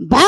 ಬಂಗಾರ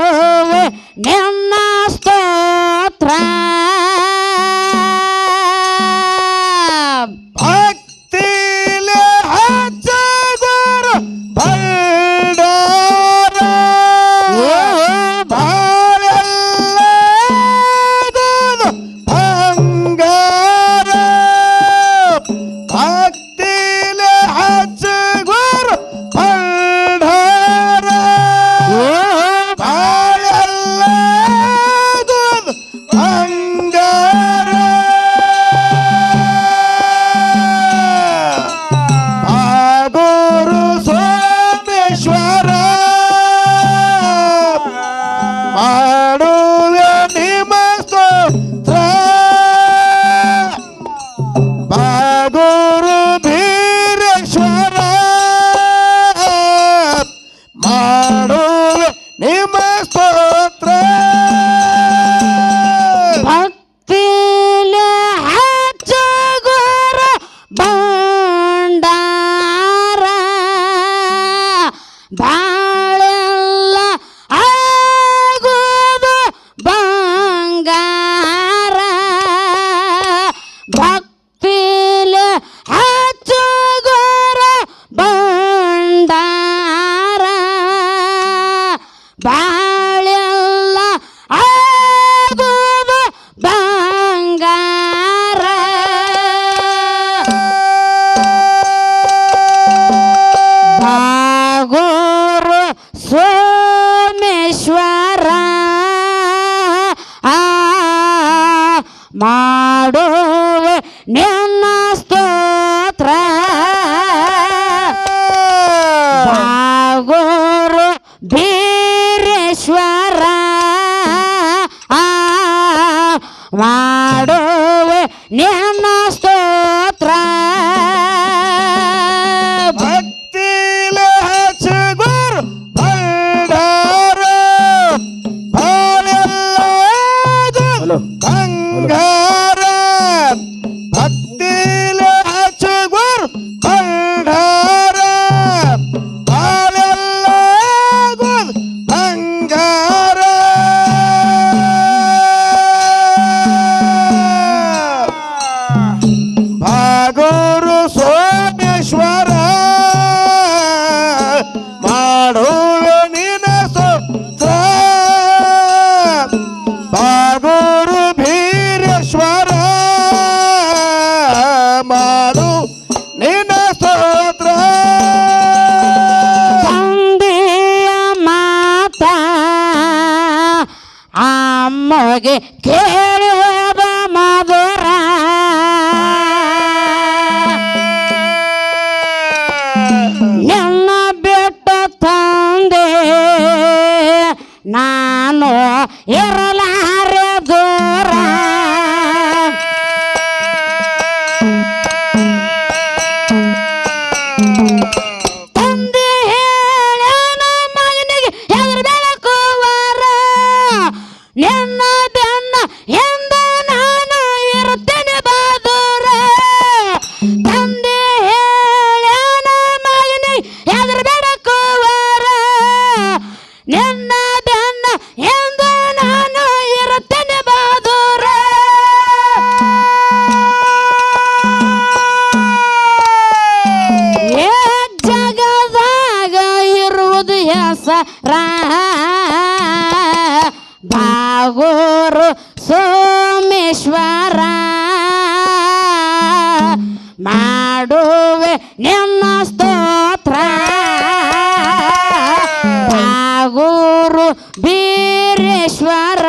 ಊರು ಬೀರೇಶ್ವರ.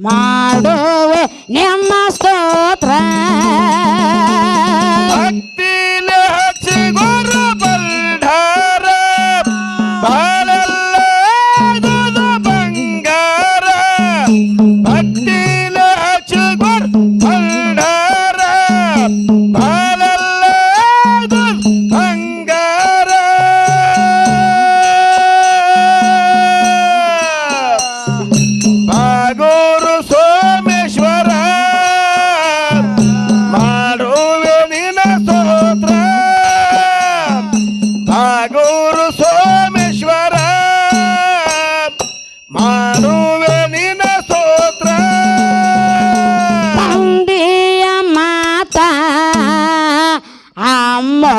ಮಾಡುವೆ ನಿಮ್ಮ ಸ್ತೋತ್ರ.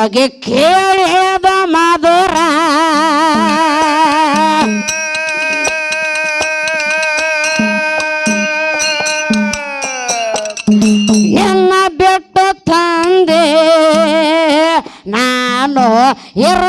ನಿನಗೆ ಕೇಳಿ ಹೇಳ ಮಾಧುರ. ಎನ್ನ ಬಿಟ್ಟು ತಂದೆ ನಾನು ಇರ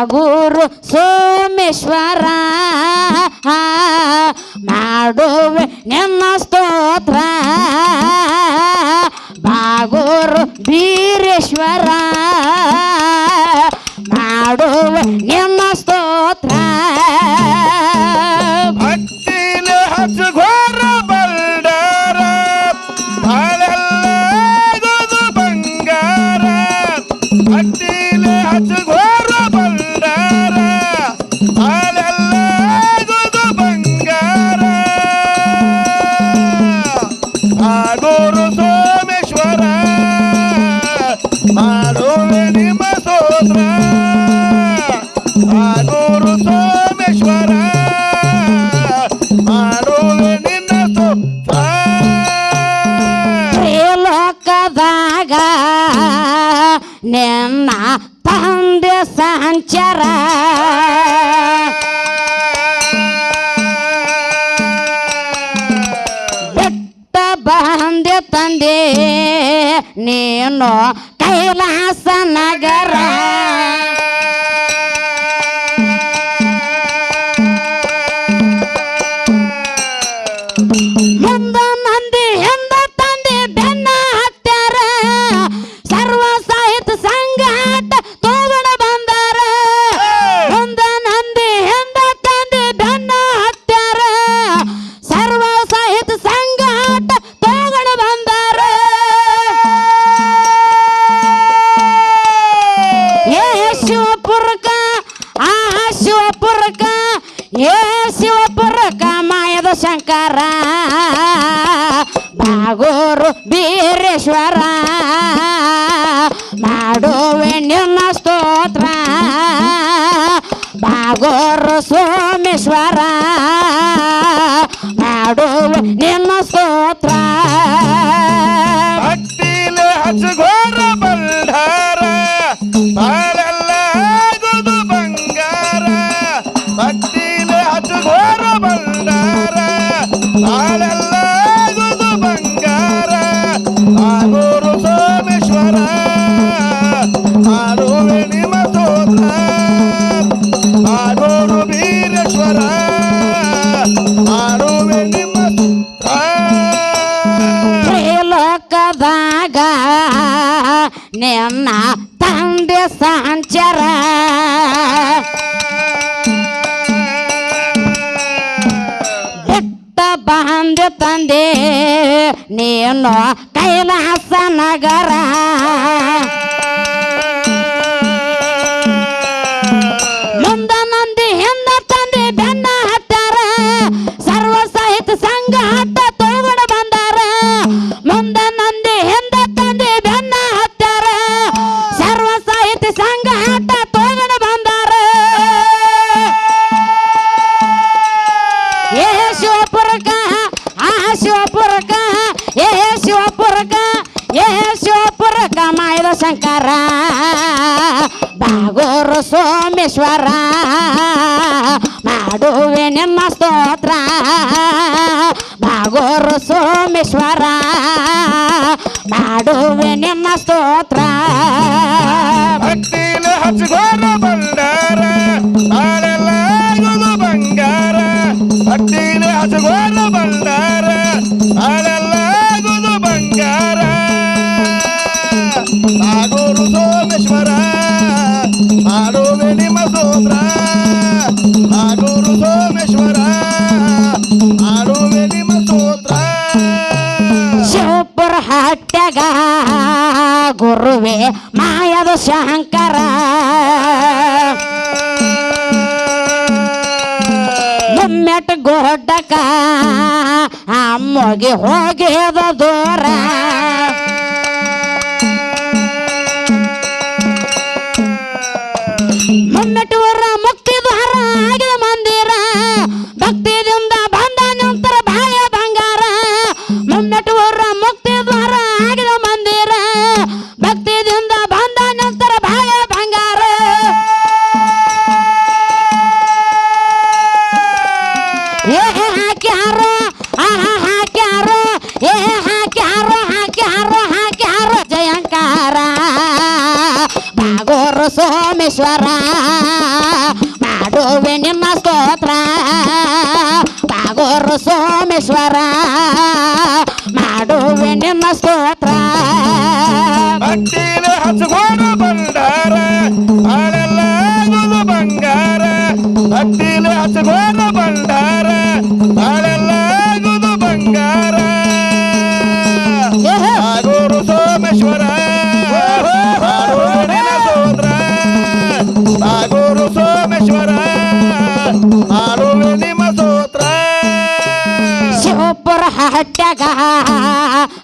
ಆಗೂರು ಸೋಮೇಶ್ವರ ಮಾಡುವೆ ನಿನ್ನ ಸ್ತೋತ್ರ. ಬಾಗೂರು ಬೀರೇಶ್ವರ ಮಾಡುವೆ शंकर बागोर सोमेश्वर माडुवे नोत्र बागोर सोमेश्वर माडुवे नोत्रा ಮಗ ಗುರುವೆ ಮಾಯದ ಶಂಕರ. ಮೆಟ್ ಗೊಡ್ಡಕ ಅಮ್ಮಗೆ ಹೋಗಿದ ದೂರ. ಈಶ್ವರ ಮಾಡುವೆ ನಿಮ್ಮ ಸ್ತೋತ್ರ. ಪಾಗೋರು ಸೋಮೇಶ್ವರ. ಮಾಡುವೆ ನಿಮ್ಮ ಸ್ತೋತ್ರ. ಭಕ್ತಿನ ಹಚ್ಚಗೋಣ ಬಂಡಾರ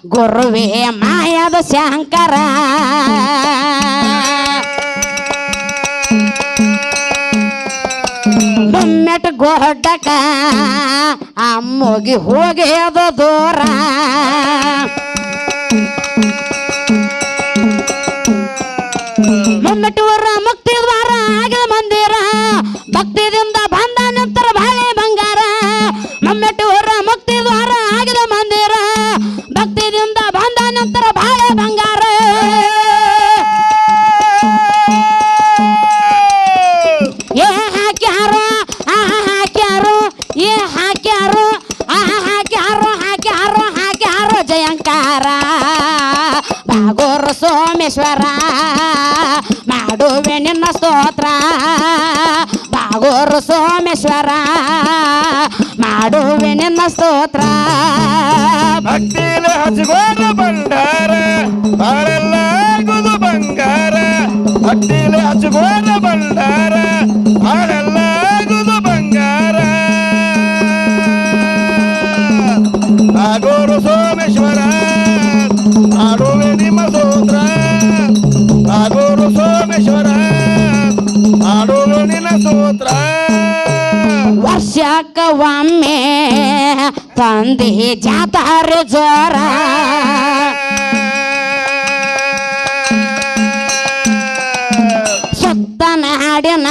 ಗುರುವೇ ಮಾಯದ ಶಂಕರ. ಬೊಮ್ಮೆಟ್ ಗೋಡಕ ಅಮ್ಮಗೆ ಹೋಗಿ ಅದು ದೂರ. ಸ್ತೋತ್ರ. ಭಕ್ತಿನ ಹಚ್ಕೊಂಡ ಬಂಡಾರ ಹಾಳೆಲ್ಲಾಗುದು ಬಂಗಾರ. ಭಕ್ತಿನ ಹಚ್ಕೊಂಡ ಬಂಡಾರ ಹಾಳೆಲ್ಲಾಗುದು ಬಂಗಾರ. ಆಗೋರು ಸೋಮೇಶ್ವರ ಆಡುವೆ ನಿಮ್ಮ ಸೋತ್ರ. ಆಗೋರು ಸೋಮೇಶ್ವರ ಆಡುವೆ ನಿನ್ನ ಸೋತ್ರ. ವರ್ಷಕ್ಕೊಮ್ಮೆ ತಂದೆ ಜಾತಾರೆ ಜ್ವರ. ಸುತ್ತನಾಡಿನ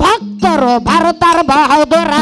ಭಕ್ತರು ಬರುತ್ತಾರೆ ಬಹುದೂರ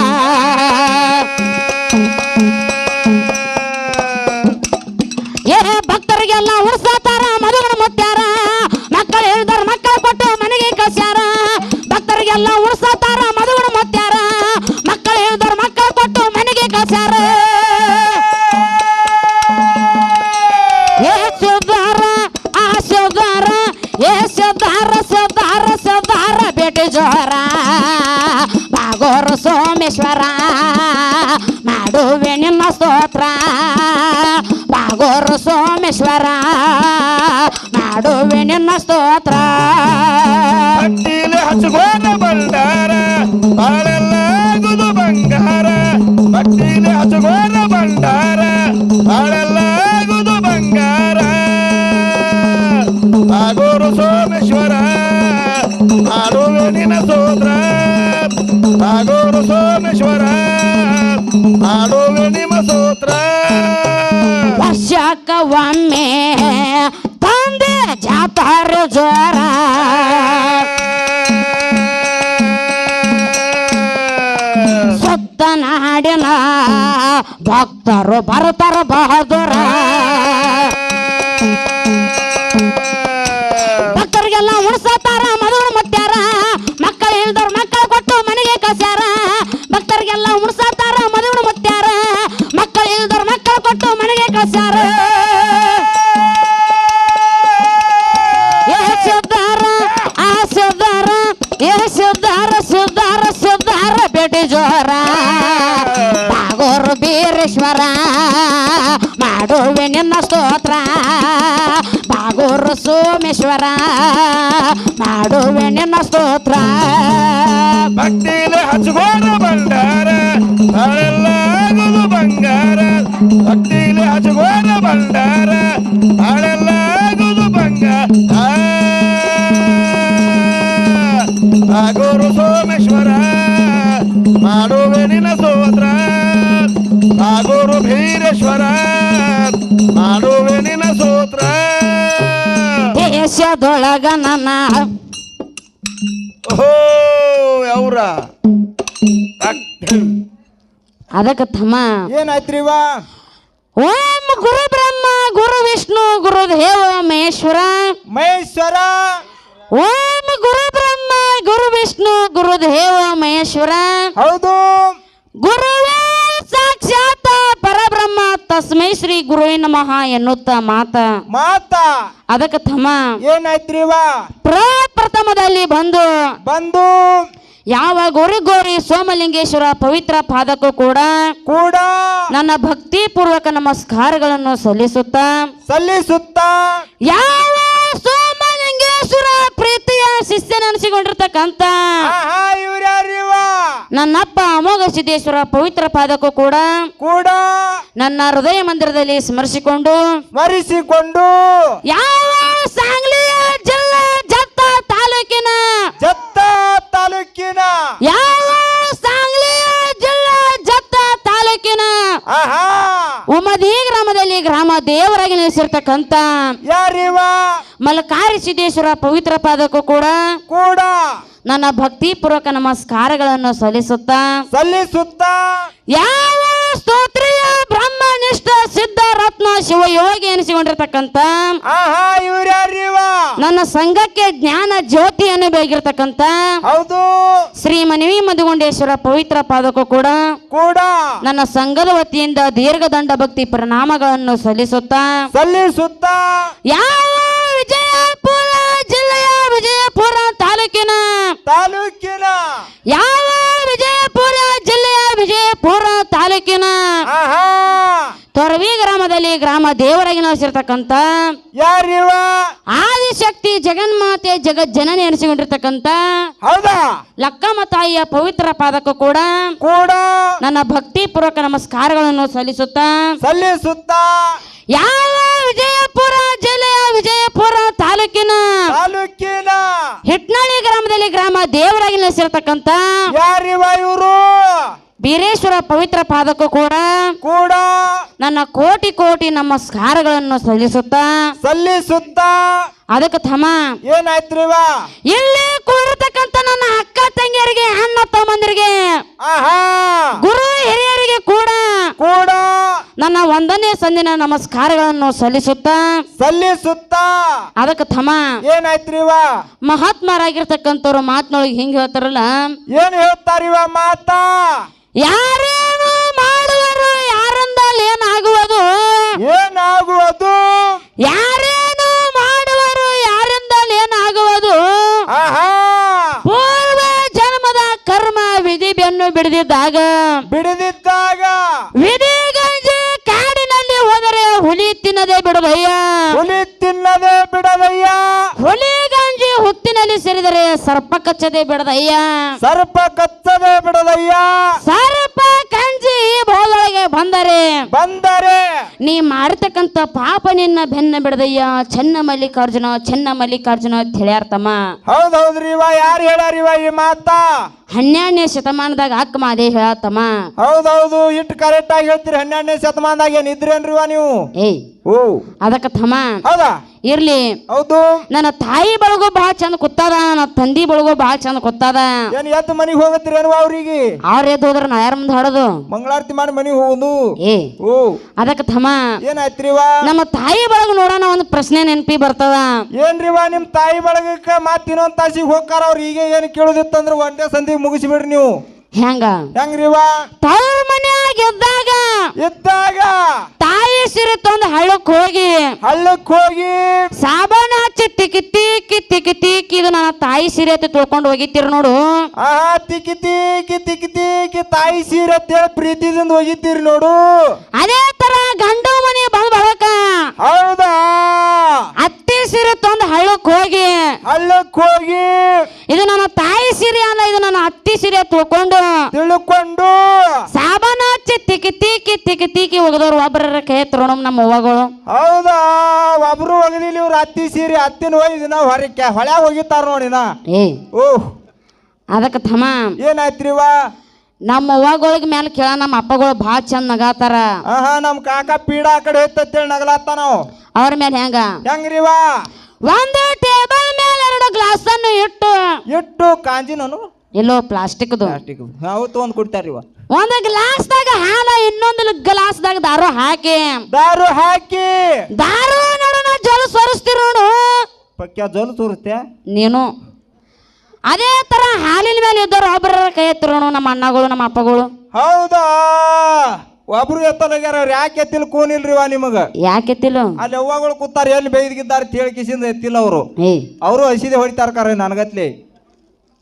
ಸೋಮೇಶ್ವರ ಭಕ್ತರು ದೇಶದೊಳಗ ನನ್ನ ಓಹೋ ಅವ್ರ ಅದಕ್ಕೆ ತಮ್ಮ. ಏನಾಯ್ತ್ರಿ ಓಂ ಗುರು ಬ್ರಹ್ಮ ಗುರು ವಿಷ್ಣು ಗುರು ದೇವ ಮಹೇಶ್ವರ. ಮಹೇಶ್ವರ? ಓಂ ಗುರು ಬ್ರಹ್ಮ ಗುರು ವಿಷ್ಣು ಗುರು ದೇವ ಮಹೇಶ್ವರ. ಹೌದು. ಗುರುವೇ ತಸ್ಮೈ ಶ್ರೀ ಗುರುವಿನ ನಮಃ ಎನ್ನುತ್ತ ಮಾತ. ಮಾತ. ಅದಕ್ಕೆ ತಮ್ಮ ಏನಾಯ್ತ್ರಿ ಇವ ಪ್ರಪ್ರಥಮದಲ್ಲಿ ಬಂದು ಬಂದು ಯಾವ ಗೋರಿ ಗೋರಿ ಸೋಮಲಿಂಗೇಶ್ವರ ಪವಿತ್ರ ಪಾದಕ್ಕೂ ಕೂಡ ಕೂಡ ನನ್ನ ಭಕ್ತಿ ಪೂರ್ವಕ ನಮಸ್ಕಾರಗಳನ್ನು ಸಲ್ಲಿಸುತ್ತಾ ಸಲ್ಲಿಸುತ್ತ ಯಾವ ಸೋಮಲಿಂಗೇಶ್ವರ ಪ್ರೀತಿಯ ಶಿಷ್ಯನೆನಿಸಿಕೊಂಡಿರ್ತಕ್ಕಂಥ ನನ್ನಪ್ಪ ಅಮೋಘ ಸಿದ್ದೇಶ್ವರ ಪವಿತ್ರ ಪಾದಕ್ಕೂ ಕೂಡ ಕೂಡ ನನ್ನ ಹೃದಯ ಮಂದಿರದಲ್ಲಿ ಸ್ಮರಿಸಿಕೊಂಡು ಸ್ಮರಿಸಿಕೊಂಡು ಯಾವ ಸಾಂಗ್ಲಿ ಜಿಲ್ಲಾ ಜತ್ತ ತಾಲೂಕಿನ? ಜತ್ತ ತಾಲೂಕಿನ ಯಾವ ಸಾಂಗ್ಲಿ ಜಿಲ್ಲಾ ಜತ್ತ ತಾಲೂಕಿನ? ಆಹಾ! ಉಮದಿ ಗ್ರಾಮದಲ್ಲಿ ಗ್ರಾಮ ದೇವರಾಗಿ ನೆಲೆಸಿರ್ತಕ್ಕಂಥ ಯಾರಿವ? ಮಲಕಾರಿ ಸಿದ್ದೇಶ್ವರ ಪವಿತ್ರ ಪಾದಕ್ಕೂ ಕೂಡ ಕೂಡ ನನ್ನ ಭಕ್ತಿ ಪೂರ್ವಕ ನಮಸ್ಕಾರಗಳನ್ನು ಸಲ್ಲಿಸುತ್ತಾ ಸಲ್ಲಿಸುತ್ತ ಯಾವ ಸ್ತೋತ್ರಿಯ ಬ್ರಹ್ಮನಿಷ್ಠ ಸಿದ್ಧ ರತ್ನ ಶಿವಯೋಗಿ ಎನಿಸಿಕೊಂಡಿರ್ತಕ್ಕಂಥ ಆಹಾ ಇವ್ರ್ಯಾರಿವ ನನ್ನ ಸಂಘಕ್ಕೆ ಜ್ಞಾನ ಜ್ಯೋತಿಯನ್ನು ಬೇಗಿರ್ತಕ್ಕಂಥ ಹೌದು. ಶ್ರೀ ಮನವಿ ಮಧುಗುಂಡೇಶ್ವರ ಪವಿತ್ರ ಪಾದಕ್ಕೂ ಕೂಡ ಕೂಡ ನನ್ನ ಸಂಘದ ವತಿಯಿಂದ ದೀರ್ಘದಂಡ ಭಕ್ತಿ ಪರಿಣಾಮಗಳನ್ನು ಸಲ್ಲಿಸುತ್ತಾ ಸಲ್ಲಿಸುತ್ತ ಯಾವ ವಿಜಯಪುರ ಜಿಲ್ಲೆಯ ವಿಜಯಪುರ ತಾಲೂಕಿನ ತಾಲೂಕಿನ ಯಾವ ವಿಜಯಪುರ ಜಿಲ್ಲೆಯ ವಿಜಯಪುರ ತಾಲೂಕಿನ ಆಹಾ ತೊರವಿ ಗ್ರಾಮ ದೇವರಾಗಿ ನೆಲೆಸಿರ್ತಕ್ಕಂಥ ಯಾರಿವ? ಆದಿಶಕ್ತಿ ಜಗನ್ಮಾತೆ ಜಗತ್ ಜನನಿ ಎನಿಸಿಕೊಂಡಿರ್ತಕ್ಕಂಥ ಹೌದಾ? ಲಕ್ಕಮ್ಮ ತಾಯಿಯ ಪವಿತ್ರ ಪಾದಕ ಕೂಡ ಕೂಡ ನನ್ನ ಭಕ್ತಿ ಪೂರ್ವಕ ನಮಸ್ಕಾರಗಳನ್ನು ಸಲ್ಲಿಸುತ್ತಾ ಸಲ್ಲಿಸುತ್ತಾ ಯಾವ ವಿಜಯಪುರ ಜಿಲ್ಲೆಯ ವಿಜಯಪುರ ತಾಲೂಕಿನ ತಾಲೂಕಿನ ಹಿಟ್ನಳ್ಳಿ ಗ್ರಾಮದಲ್ಲಿ ಗ್ರಾಮ ದೇವರಾಗಿ ನೆಲೆಸಿರ್ತಕ್ಕಂಥ ಯಾರಿವ ಇವರು? ಬೀರೇಶ್ವರ ಪವಿತ್ರ ಪಾದಕ್ಕೂ ಕೂಡ ಕೂಡ ನನ್ನ ಕೋಟಿ ಕೋಟಿ ನಮಸ್ಕಾರಗಳನ್ನು ಸಲ್ಲಿಸುತ್ತಾ. ಸಲ್ಲಿಸುತ್ತ. ಅದಕ್ಕೆ ತಮ್ಮ ಏನಾಯ್ತ್ರಿವ ಇಲ್ಲಿ ಕೂಡಿರ್ತಕ್ಕಂಥ ನನ್ನ ಅಕ್ಕ ತಂಗಿಯರಿಗೆ ಅಣ್ಣ ತಮ್ಮಂದಿರಿಗೆ ಗುರು ಹಿರಿಯರಿಗೆ ಕೂಡ ಕೂಡ ನನ್ನ ಒಂದನೇ ಸಂದಿನ ನಮಸ್ಕಾರಗಳನ್ನು ಸಲ್ಲಿಸುತ್ತಾ. ಸಲ್ಲಿಸುತ್ತ. ಅದಕ್ಕೆ ತಮ್ಮ ಏನಾಯ್ತ್ರಿವ ಮಹಾತ್ಮರಾಗಿರ್ತಕ್ಕಂಥವ್ರು ಮಾತಿನೊಳಗೆ ಹಿಂಗೆ ಹೇಳ್ತಾರಲ್ಲ ಏನ್ ಹೇಳ್ತಾರಿವ ಮಾತಾ? ಯಾರೇನು ಮಾಡುವರು ಯಾರಂದಲ್ಲಿ ಏನಾಗುವುದು? ಏನಾಗುವುದು? ಯಾರೇನು ಮಾಡುವರು ಯಾರಿಂದಲ್ಲಿ ಏನಾಗುವುದು? ಆಹಾ! ಪೂರ್ವ ಜನ್ಮದ ಕರ್ಮ ವಿಧಿ ಬೆನ್ನು ಬಿಡದಿದ್ದಾಗ ಬಿಡದಿದ್ದಾಗ ವಿಧಿ ಗಂಜಿ ಕಾಡಿನಲ್ಲಿ ಹೋದರೆ ಹುಲಿ ತಿನ್ನದೆ ಬಿಡದಯ್ಯ ಹುಲಿ ಸೇರಿದರೆ ಸರ್ಪ ಕಚ್ಚದೆ ಬಿಡದಯ್ಯ. ಸರ್ಪ ಕಚ್ಚದೆ ಬಿಡದಯ್ಯ. ಸರ್ಪ ಗಂಜಿ ಬೋಳೊಳಗೆ ಬಂದರೆ ಬಂದರೆ ನೀ ಮಾಡ್ತಕ್ಕಂತ ಪಾಪ ನಿನ್ನ ಬೆನ್ನ ಬಿಡದಯ್ಯ? ಚೆನ್ನ ಮಲ್ಲಿಕಾರ್ಜುನ ಚೆನ್ನ ಮಲ್ಲಿಕಾರ್ಜುನ ಅಂತ ಹೇಳ್ಯಾರ್ತಮ್ಮ. ಹೌದೌದ್ರಿ ಇವ ಯಾರು ಹೇಳ್ಯಾರಿವ ಈ ಮಾತ? ಹನ್ನೆರಡನೇ ಶತಮಾನದಾಗ ಅಕ್ಕ ಮಾದೇ ಹೇಳತ್ತಮ್ಮ ಹೌದೌದು ಇಟ್ ಇಟ್ಟು ಕರೆಕ್ಟ್ ಆಗಿ ಹೇಳ್ತೀರಿ. ಹನ್ನೆರಡನೇ ಶತಮಾನದಾಗ ಏನ್ ಇದ್ರೇನ್ರಿವ ನೀವು? ಏಯ್ ಓ ಅದಕ್ಕ ತಮ್ಮ ಹೌದಾ? ಇರ್ಲಿ. ಹೌದು. ನನ್ನ ತಾಯಿ ಬಳಗು ಬಹಳ ಚಂದ ಕೊತ್ತದ ನನ್ನ ತಂದಿ ಬಳಗು ಬಹಳ ಚಂದ ಕೂತದ. ಏನ್ ಮನಿಗೆ ಹೋಗತ್ತೀರೇನು ಅವ್ರಿಗೆ? ಅವ್ರ ಎದ್ದು ಹೋದ್ರ ನಾ ಯಾರ ಮುಂದೆ ಹಾಡೋದು? ಮಂಗಳಾರತಿ ಮಾಡಿ ಮನೆಗೆ ಹೋಗುದು. ಏ ಓ. ಅದಕ್ಕ ತಮ್ಮ ಏನಾಯ್ತ್ರಿವಾ ನಮ್ಮ ತಾಯಿ ಬಳಗ ನೋಡೋಣ ಒಂದು ಪ್ರಶ್ನೆ ನೆನಪಿ ಬರ್ತದ. ಏನ್ರಿವಾ ನಿಮ್ ತಾಯಿ ಬಳಗಕ್ಕೆ ಮತ್ ಇನ್ನೊಂದು ತಾಸಿಗೆ ಹೋಗ್ತಾರ ಅವ್ರ ಈಗ ಏನ್ ಕೇಳುದಿತ್ತಂದ್ರ ಒಂದೇ ಸಂದಿಗೆ ಮುಗಿಸ್ಬಿಡ್ರಿ ನೀವು. ಹೆಂಗ ಹೆಂಗ್ರಿವ? ತವ್ರ ಮನ್ಯಾಗ ಇದ್ದಾಗ ಇದ್ದಾಗ ತಾಯಿ ಸಿರಿ ತಂದು ಹಳ್ಳಕ್ ಹೋಗಿ ಹಳ್ಳಕ್ ಹೋಗಿ ಸಾಬಾನ ಹಚ್ಚಿ ತಿಕ್ಕಿ ತಿಕ್ಕಿ ತಿಕ್ಕಿ ತಿಕ್ಕಿ ಇದು ನನ್ನ ತಾಯಿ ಸೀರೆ ಅಂತ ತಿಳ್ಕೊಂಡು ಹೋಗಿತ್ತೀರಿ ನೋಡು. ಆ ತಿಕ್ಕಿ ತಿಕ್ಕಿ ತಿಕ್ಕಿ ತಿಕ್ಕಿ ತಾಯಿ ಸೀರೆ ಅಂತೇಳಿ ಪ್ರೀತಿದಿಂದ ಹೋಗಿದ್ದೀರಿ ನೋಡು. ಅದೇ ತರ ಗಂಡು ಮನೆ ಬಂದ್ ಬಳಕ ಹೌದಾ? ಅತ್ತಿ ಸೀರೆ ತಂದು ಹಳ್ಳಕ್ ಹೋಗಿ ಹಳ್ಳಕ್ ಹೋಗಿ ಇದು ನನ್ನ ತಾಯಿ ಸೀರೆ ಅಲ್ಲ ಇದು ನನ್ನ ಅತ್ತಿ ಸೀರೆ ತಿಳ್ಕೊಂಡು ತಿಳ್ಕೊಂಡು ಸಾಬಾನ ಹಚ್ಚಿ ತಿಕ್ಕಿ ತಿಕ್ಕಿ ತಿಕ್ಕಿ ತಿಕ್ಕಿ ಹೋಗದವ್ರು ಒಬ್ಬರ ಕೈ ತರೋಣ ನಮ್ಮ ಅವ್ವಗಳು. ಹೌದಾ? ಒಬ್ರು ಒಗಲಿಲ್ಲ ಇವ್ರು ಅತ್ತಿ ಸೀರಿ ಅತ್ತಿನ ಹೋಗಿದ್ದೀನ ದಿನ ಹೊರಕ್ಕೆ ಹೊಳ್ಯಾಗ ಹೋಗಿತ್ತಾರ ನೋಡಿನ ಏ. ಓಹ್. ಅದಕ್ಕೆ ತಮ್ಮ ಏನಾಯ್ತ್ರಿವ ನಮ್ಮ ಅವ್ವಗಳಿಗೆ ಮೇಲೆ ಕೇಳ ನಮ್ಮ ಅಪ್ಪಗಳು ಭಾಳ ಚಂದ ನಗಾತಾರ. ಆಹಾ ನಮ್ ಕಾಕ ಪೀಡಾ ಆ ಕಡೆ ಹೋಯ್ತೇಳಿ ನಗಲಾತ್ತ ನಾವು. ಅವ್ರ ಮೇಲೆ ಹೆಂಗ? ಹೆಂಗ್ರಿವ ಒಂದು ಟೇಬಲ್ ಮೇಲೆ ಎರಡು ಗ್ಲಾಸನ್ನು ಇಟ್ಟು. ಇಟ್ಟು ಕಾಂಜಿ ನಾನು ಎಲ್ಲೋ ಪ್ಲಾಸ್ಟಿಕ್ದು. ಪ್ಲಾಸ್ಟಿಕ್ ತೊಗೊಂಡ್ ಕೊಡ್ತಾರಿವ ಒಂದು ಗ್ಲಾಸ್ದಾಗ ಹಾಲ ಇನ್ನೊಂದು ಗ್ಲಾಸ್ದಾಗ ದಾರು ಹಾಕಿ. ದಾರು ಹಾಕಿ. ದಾರು ನೋಡೋಣ ಜಲ ಸೋರಿಸ್ತೀರ ನೋಡು. ಪಕ್ಕ ಜೋಲು ತೋರುತ್ತೆ ನೀನು. ಅದೇ ತರ ಹಾಲಿನ ಮೇಲೆ ಇದ್ದವ್ರು ಒಬ್ಬರ ಕೈ ಎತ್ತಿರೋಣ ನಮ್ಮ ಅಣ್ಣಗಳು ನಮ್ಮ ಅಪ್ಪಗಳು. ಹೌದಾ? ಒಬ್ರು ಎತ್ತಲಾಗ್ಯಾರ ಅವ್ರು ಯಾಕೆ ಎತ್ತಿಲ್ಲ ಕೂನಿಲ್ರಿವ ನಿಮಗ? ಯಾಕೆ ಎತ್ತಿಲ್ಲ? ಅಲ್ಲಿ ಅವ್ವಗಳು ಕೂತಾರ ಎಲ್ಲಿ ಬೈದಿಗಿದ್ದಾರೆ ತೇಳಿ ಕಿಸಿಂದ ಎತ್ತಿಲ್ಲ ಅವರು. ಏಯ್. ಅವರು ಹಸಿದೆ ಹೊಡಿತಾರ ಕರೆ ನನಗತ್ಲಿ.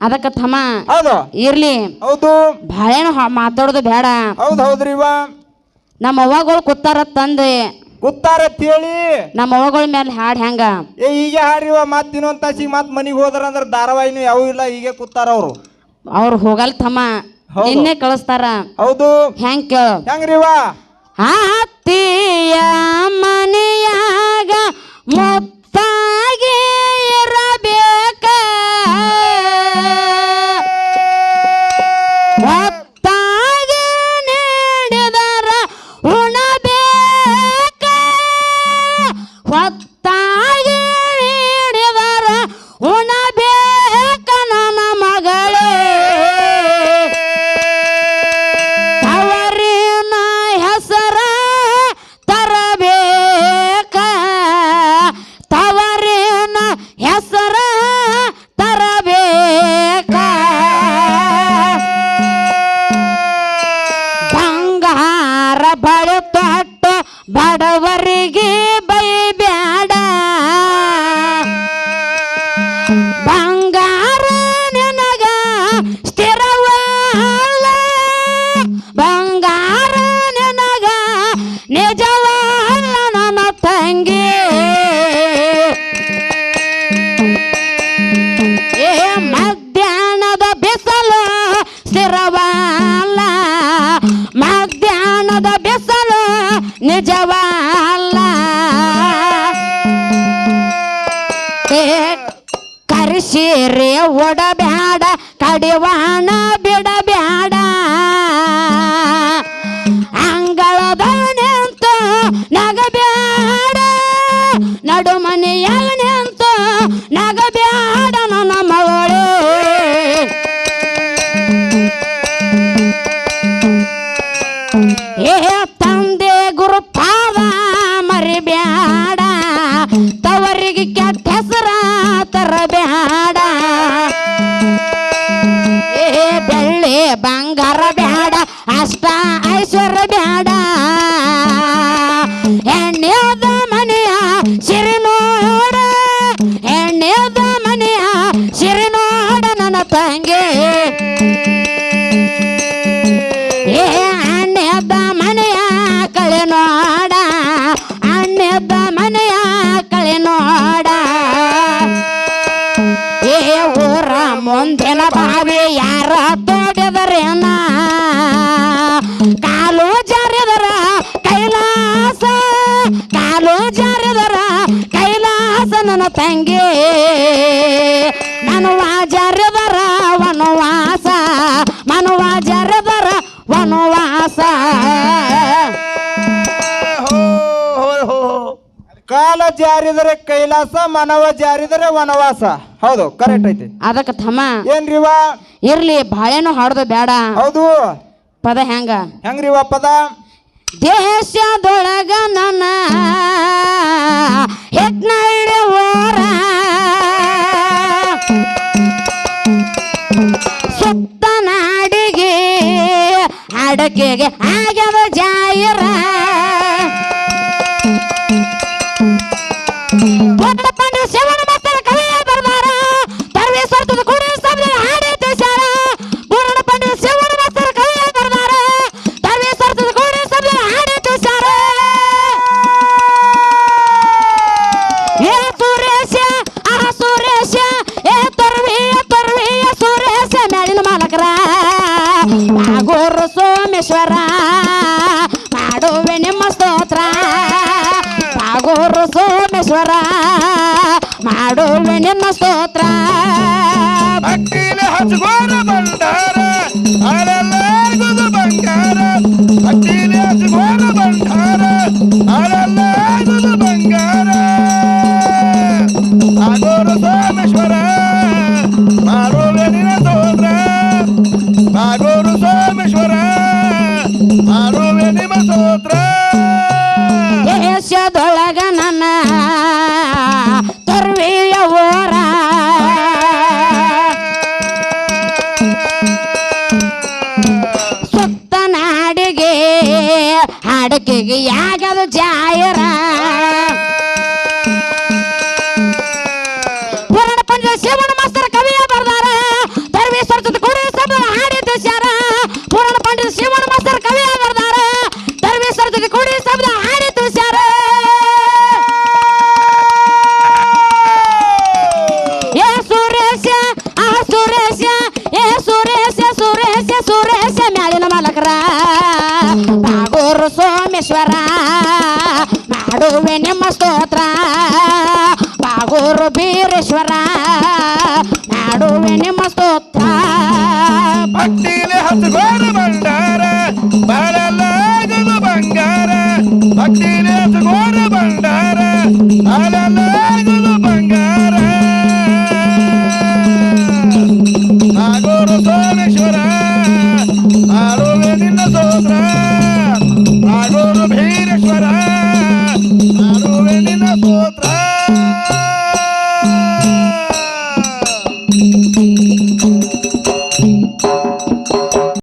ಅದಕ್ಕೆ ತಮ್ಮ ಹೌದು. ಇರ್ಲಿ. ಹೌದು. ಭಾಳೇನು ಹ- ಮಾತಾಡೋದು ಬೇಡ ಹೌದು ಹೌದ್ರಿ ನಮ್ಮ ಅವ್ವಗಳು ಕೂತಾರ ತಂದೆ. ಕೂತಾರ ಹೇಳಿ ನಮ್ಮ ಅವ್ವಗಳ ಮೇಲೆ ಹಾಡ್ ಹೆಂಗ ಏ ಈಗ ಹಾರಿವ ಮತ್ ಇನ್ನೊಂದ್ ತಾಸಿಗೆ ಮತ್ ಮನಿಗೆ ಹೋದ್ರ ಅಂದ್ರ ಧಾರಾವಾಹಿನೂ ಯಾವ ಇಲ್ಲ ಹೀಗೆ ಕೂತಾರ ಅವರು. ಅವ್ರು ಹೋಗಲ್ ತಮ್ಮ. ಹೌದು. ನಿನ್ನೆ ಕಳಿಸ್ತಾರ. ಹೌದು. ಹೆಂಗ್ ಕೇಳ. ಹೆಂಗ್ರಿವ ಅತ್ತಿಯ ಮನೆಯಾಗ ಮುತ್ತಾಗಿ ನಿಜವಲ್ಲ. ಕರಿಸಿರಿ ಒಡಬ್ಯಾಡ ಕಡಿವಾಣ ಬಿಡಬ್ಯಾಡ. ಅಂಗಳದ ನಿಂತು ನಗಬ್ಯಾಡ. ನಡು ತಂಗೇ. ಏ ಅಣ್ಣೆ ಹಬ್ಬ ಮನೆಯ ಕಳೆ ನೋಡ. ಅಣ್ಣೆ ಹಬ್ಬ ಮನೆಯ ಕಳೆ ನೋಡ. ಏ, ಊರ ಮುಂದಿನ ಬಾವಿ ಯಾರ ತೋಡಿದರೇನ? ಕಾಲು ಜಾರಿದರ ಕೈಲಾಸ. ಕಾಲು ಜಾರಿದರ ಕೈಲಾಸ ನನ್ನ ತಂಗಿ. ನಾನು ಜಾರಿದ ಕಾಲ ಜಾರಿದರೆ ಕೈಲಾಸ ಮನವ ಜಾರಿದರೆ ವನವಾಸ. ಹೌದು ಕರೆಕ್ಟ್ ಐತಿ. ಅದಕ್ಕೆ ತಮ್ಮ ಏನ್ರಿವ? ಇರ್ಲಿ ಬಾಳೆನು ಹಾಡದ ಬೇಡ. ಹೌದು. ಪದ ಹೆಂಗ? ಹೆಂಗ್ರಿವ ಪದ? ದೇಶದೊಳಗ ನನ್ನ ಹೆಗ್ನ ಹಿಡಿಯೋರ ಸುತ್ತ ನಾಡಿಗೆ ಅಡಕೆಗೆ ಆ Para ಕ್ಷೇತ್ರ ಬಾಗೂರು ಬೀರೇಶ್ವರ.